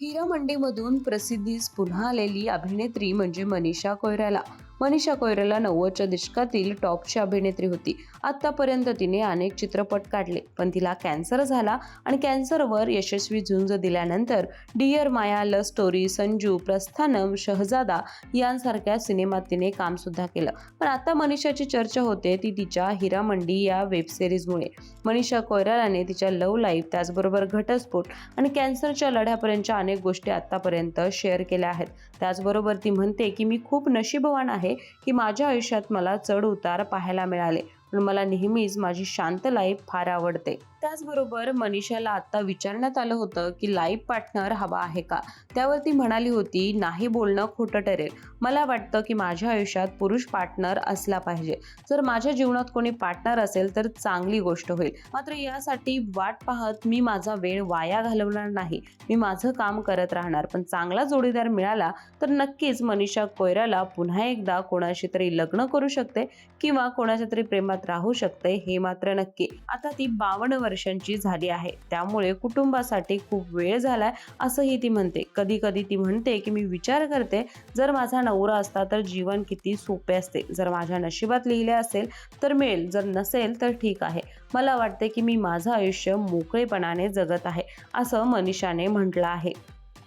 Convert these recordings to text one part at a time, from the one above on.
हिरा मंडीमधून प्रसिद्धीस पुन्हा आलेली अभिनेत्री म्हणजे मनीषा कोयराला मनीषा कोयराला नव्वदच्या दशकातील टॉपची अभिनेत्री होती. आतापर्यंत तिने अनेक चित्रपट काढले पण तिला कॅन्सर झाला आणि कॅन्सरवर यशस्वी झुंज दिल्यानंतर डिअर माया ल स्टोरी संजू प्रस्थानम शहजादा यांसारख्या सिनेमात तिने कामसुद्धा केलं. पण आता मनीषाची चर्चा होते ती तिच्या हिरा मंडी या वेब सिरीजमुळे. मनीषा कोयरालाने तिच्या लव्ह लाईफ त्याचबरोबर घटस्फोट आणि कॅन्सरच्या लढ्यापर्यंतच्या अनेक गोष्टी आतापर्यंत शेअर केल्या आहेत. त्याचबरोबर ती म्हणते की मी खूप नशीबवान आहे. की माझ्या आयुष्यात मला चढ उतार पाहायला मिळाले. पण मला नेहमीच माझी शांत लाईफ फार आवडते. त्याचबरोबर मनीषाला आता विचारण्यात आलं होतं की लाईफ पार्टनर हवा आहे का? त्यावर ती म्हणाली होती नाही बोलणं खोटं ठरेल. मला वाटतं की माझ्या आयुष्यात पुरुष पार्टनर असला पाहिजे. जर माझ्या जीवनात कोणी पार्टनर असेल तर चांगली गोष्ट होईल. मात्र यासाठी वाट पाहत मी माझा वेळ वाया घालवणार नाही. मी माझं काम करत राहणार. पण चांगला जोडीदार मिळाला तर नक्कीच मनीषा कोयराला पुन्हा एकदा कोणाशी तरी लग्न करू शकते किंवा कोणाच्या तरी प्रेमात राहू शकते हे मात्र नक्की. आता ती बावन्न वर्षांची झाली आहे. त्यामुळे कुटुंबासाठी खूप वेळ झालाय असंही ती म्हणते. कधी कधी ती म्हणते की मी विचार करते जर माझा नवरा असता तर जीवन किती सोपे असते. जर माझ्या नशिबात लिहिले असेल तर मिळेल जर नसेल तर ठीक आहे. मला वाटते की मी माझं आयुष्य मोकळेपणाने जगत आहे असं मनीषाने म्हटलं आहे.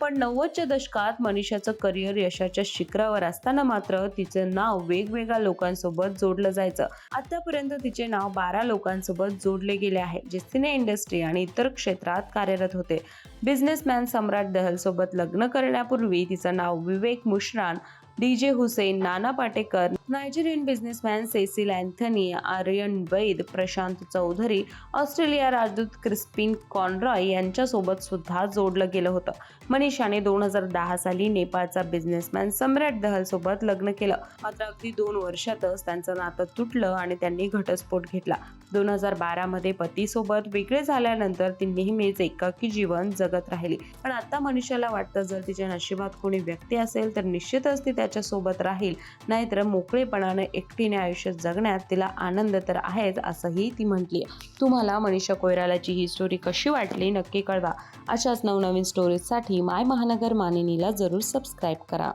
पण नव्वदच्या दशकात मनीषाचं करिअर यशाच्या शिखरावर असताना मात्र तिचं नाव वेगवेगळ्या लोकांसोबत जोडलं जायचं. आतापर्यंत तिचे नाव बारा लोकांसोबत जोडले गेले आहे जे सिने इंडस्ट्री आणि इतर क्षेत्रात कार्यरत होते. बिझनेसमॅन सम्राट दहल सोबत लग्न करण्यापूर्वी तिचं नाव Vivek Mushran D J Hussain Nana Patekar Nigerian businessman Cecil Anthony Aryan Vaid Prashant Chaudhary Australia राजदूत क्रिस्पिन कॉनरॉय यांच्यासोबत सुद्धा जोडलं गेलं होतं. मनीषाने दोन हजार दहा साली नेपाळचा बिझनेसमॅन सम्राट दहलसोबत लग्न केलं. मात्र अगदी दोन वर्षातच त्यांचं नातं तुटलं आणि त्यांनी घटस्फोट घेतला. दोन हजार बारामध्ये पतीसोबत वेगळे झाल्यानंतर ती नेहमीच एकाकी जीवन जगत राहिली. पण आता मनीषाला वाटतं जर तिच्या नशिबात कोणी व्यक्ती असेल तर निश्चितच ती त्याच्यासोबत राहील. नाहीतर मोकळेपणाने एकटीने आयुष्य जगण्यात तिला आनंद तर आहेच असंही ती म्हटली तुम्हाला मनीषा कोयरालाची ही स्टोरी कशी वाटली नक्की कळवा. अशाच नवनवीन स्टोरीजसाठी माय महानगर मानिनीला जरूर सबस्क्राईब करा.